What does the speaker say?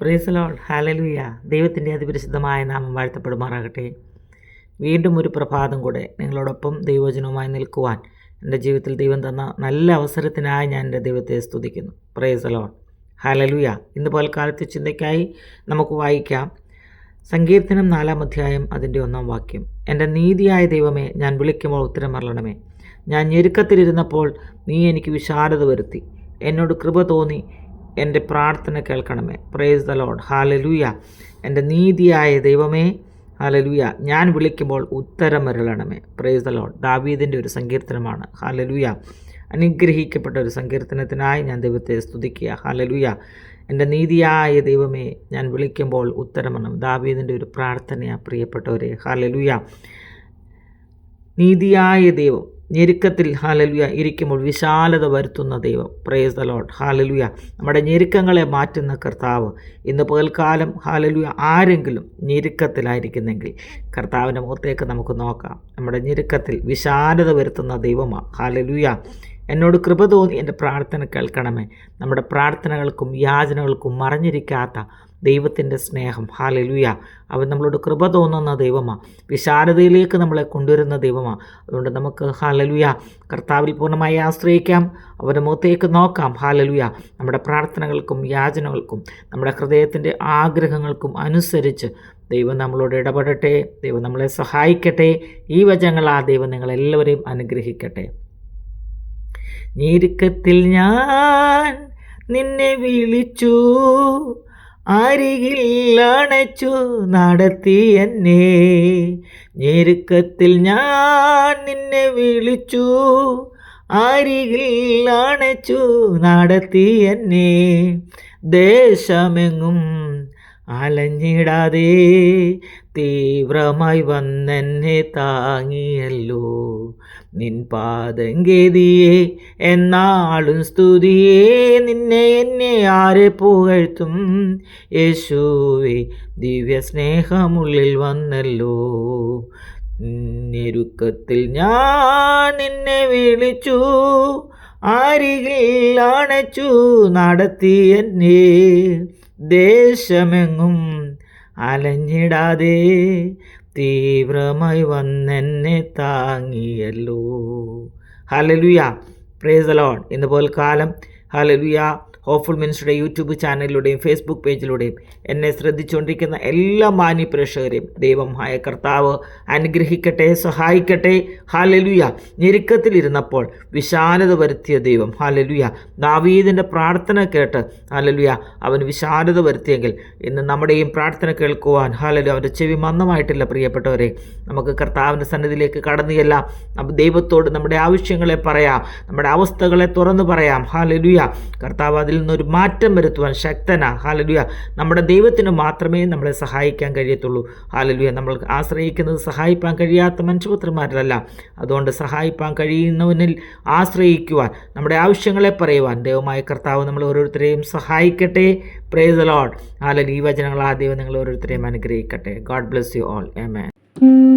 പ്രേസലോൾ ഹാലലുയ ദൈവത്തിന്റെ അതിപരിശുദ്ധമായ നാമം വാഴ്ത്തപ്പെടുമാറാകട്ടെ. വീണ്ടും ഒരു പ്രഭാതം കൂടെ നിങ്ങളോടൊപ്പം ദൈവജനവുമായി നിൽക്കുവാൻ എന്റെ ജീവിതത്തിൽ ദൈവം തന്ന നല്ല അവസരത്തിനായി ഞാൻ എന്റെ ദൈവത്തെ സ്തുതിക്കുന്നു. പ്രേസലോൾ ഹാലലുയ ഇന്ന് പോൽക്കാലത്തെ ചിന്തയ്ക്കായി നമുക്ക് വായിക്കാം സങ്കീർത്തനം നാലാം അധ്യായം അതിന്റെ ഒന്നാം വാക്യം. എന്റെ നീതിയായ ദൈവമേ ഞാൻ വിളിക്കുമ്പോൾ ഉത്തരം മറളണമേ ഞാൻ ഞെരുക്കത്തിലിരുന്നപ്പോൾ നീ എനിക്ക് വിശാലത വരുത്തി. എന്നോട് കൃപ തോന്നി. എന്റെ പ്രാർത്ഥന കേൾക്കണമേ. പ്രേസ് ദ ലോഡ് ഹാലലൂയ എന്റെ നീതിയായ ദൈവമേ ഹാലലൂയ ഞാൻ വിളിക്കുമ്പോൾ ഉത്തരമരുളണമേ. പ്രേസ് ദ ലോഡ് ദാവീദിന്റെ ഒരു സങ്കീർത്തനമാണ്. ഹാലലൂയ അനുഗ്രഹിക്കപ്പെട്ട ഒരു സങ്കീർത്തനത്തിനായി ഞാൻ ദൈവത്തെ സ്തുതിക്കുക. ഹാലലൂയ എന്റെ നീതിയായ ദൈവമേ ഞാൻ വിളിക്കുമ്പോൾ ഉത്തരമണം ദാവീദിന്റെ ഒരു പ്രാർത്ഥനയാണ് പ്രിയപ്പെട്ടവരെ. ഹാലലൂയ നീതിയായ ദൈവം ഞെരുക്കത്തിൽ ഹാലലുയ ഇരിക്കുമ്പോൾ വിശാലത വരുത്തുന്ന ദൈവം. Praise the Lord hallelujah. നമ്മുടെ ഞെരുക്കങ്ങളെ മാറ്റുന്ന കർത്താവ്. ഇന്ന് പകൽക്കാലം ഹാലലുയ ആരെങ്കിലും ഞെരുക്കത്തിലായിരിക്കുന്നെങ്കിൽ കർത്താവിന്റെ മുഖത്തേക്ക് നമുക്ക് നോക്കാം. നമ്മുടെ ഞെരുക്കത്തിൽ വിശാലത വരുത്തുന്ന ദൈവമാണ് ഹാലലുയ. എന്നോട് കൃപ തോന്നി എന്റെ പ്രാർത്ഥന കേൾക്കണമേ. നമ്മുടെ പ്രാർത്ഥനകൾക്കും യാചനകൾക്കും മറഞ്ഞിരിക്കാത്ത ദൈവത്തിന്റെ സ്നേഹം. ഹാലലുയ. അവൻ നമ്മളോട് കൃപ തോന്നുന്ന ദൈവമാണ് വിശാലതയിലേക്ക് നമ്മളെ കൊണ്ടുവരുന്ന ദൈവമാണ് അതുകൊണ്ട് നമുക്ക് ഹാലലുയ കർത്താവിൽ പൂർണമായി ആശ്രയിക്കാം. അവരുടെ മുഖത്തേക്ക് നോക്കാം. ഹാലലുയ. നമ്മുടെ പ്രാർത്ഥനകൾക്കും യാചനകൾക്കും നമ്മുടെ ഹൃദയത്തിന്റെ ആഗ്രഹങ്ങൾക്കും അനുസരിച്ച് ദൈവം നമ്മളോട് ഇടപെടട്ടെ. ദൈവം നമ്മളെ സഹായിക്കട്ടെ. ഈ വചനങ്ങൾ ആ ദൈവം നിങ്ങളെല്ലാവരെയും അനുഗ്രഹിക്കട്ടെ. ഞാൻ നിന്നെ വിളിച്ചു. അരികിൽ നടത്തി എന്നെ. ഞെരുക്കത്തിൽ ഞാൻ നിന്നെ വിളിച്ചു. അരികിൽ അണച്ചു നടത്തി എന്നെ. ദേശമെങ്ങും അലഞ്ഞിടാതെ തീവ്രമായി വന്നെന്നെ താങ്ങിയല്ലോ. നിൻ പാദം ഗതിയെ എന്നാളും സ്തുതിയേ നിന്നെ എന്നെ ആരെ പുകഴ്ത്തും? യേശുവെ ദിവ്യ സ്നേഹമുള്ളിൽ വന്നല്ലോ. ഞെരുക്കത്തിൽ ഞാൻ നിന്നെ വിളിച്ചു അരികിൽ അണച്ചു നടത്തി എന്നെ ദേശമെങ്ങും അലഞ്ഞിടാതെ തീവ്രമായി വന്നെന്നെ താങ്ങിയല്ലോ. ഹലലുയ പ്രേസലോൺ ഇന്ന് കാലം. ഹലലുയ ഹോപ്പ്ഫുൾ മിനിസ്റ്ററുടെ യൂട്യൂബ് ചാനലിലൂടെയും ഫേസ്ബുക്ക് പേജിലൂടെയും എന്നെ ശ്രദ്ധിച്ചുകൊണ്ടിരിക്കുന്ന എല്ലാ മാന്യ പ്രേക്ഷകരെയും ദൈവം ഹായ കർത്താവ് അനുഗ്രഹിക്കട്ടെ സഹായിക്കട്ടെ. ഹാലലുയ ഞെരുക്കത്തിലിരുന്നപ്പോൾ വിശാലത വരുത്തിയ ദൈവം. ഹാലലുയ ദാവീദിന്റെ പ്രാർത്ഥന കേട്ട് ഹാലലുയ അവൻ വിശാലത വരുത്തിയെങ്കിൽ ഇന്ന് നമ്മുടെയും പ്രാർത്ഥന കേൾക്കുവാൻ ഹാലലു അവന്റെ ചെവി മന്ദമായിട്ടില്ല പ്രിയപ്പെട്ടവരെ. നമുക്ക് കർത്താവിന്റെ സന്നിധിയിലേക്ക് കടന്നു ചെല്ലാം. ദൈവത്തോട് നമ്മുടെ ആവശ്യങ്ങളെ പറയാം. നമ്മുടെ അവസ്ഥകളെ തുറന്നു പറയാം. ഹാലലുയ കർത്താവ് അതിൽ നിന്നൊരു മാറ്റം വരുത്തുവാൻ ശക്തനാ. ഹാലലുയ നമ്മുടെ ദൈവത്തിന് മാത്രമേ നമ്മളെ സഹായിക്കാൻ കഴിയത്തുള്ളൂ. ഹാലലുയ നമ്മൾ ആശ്രയിക്കുന്നത് സഹായിപ്പാൻ കഴിയാത്ത മനുഷ്യപുത്രന്മാരിലല്ല. അതുകൊണ്ട് സഹായിപ്പാൻ കഴിയുന്നവനിൽ ആശ്രയിക്കുവാൻ നമ്മുടെ ആവശ്യങ്ങളെ പറയുവാൻ ദൈവമായ കർത്താവ് നമ്മൾ ഓരോരുത്തരെയും സഹായിക്കട്ടെ. പ്രേസ് ലോഡ് ഹാലലു ഈ വചനങ്ങൾ ആ ദൈവം നിങ്ങൾ ഓരോരുത്തരെയും അനുഗ്രഹിക്കട്ടെ. God bless you all a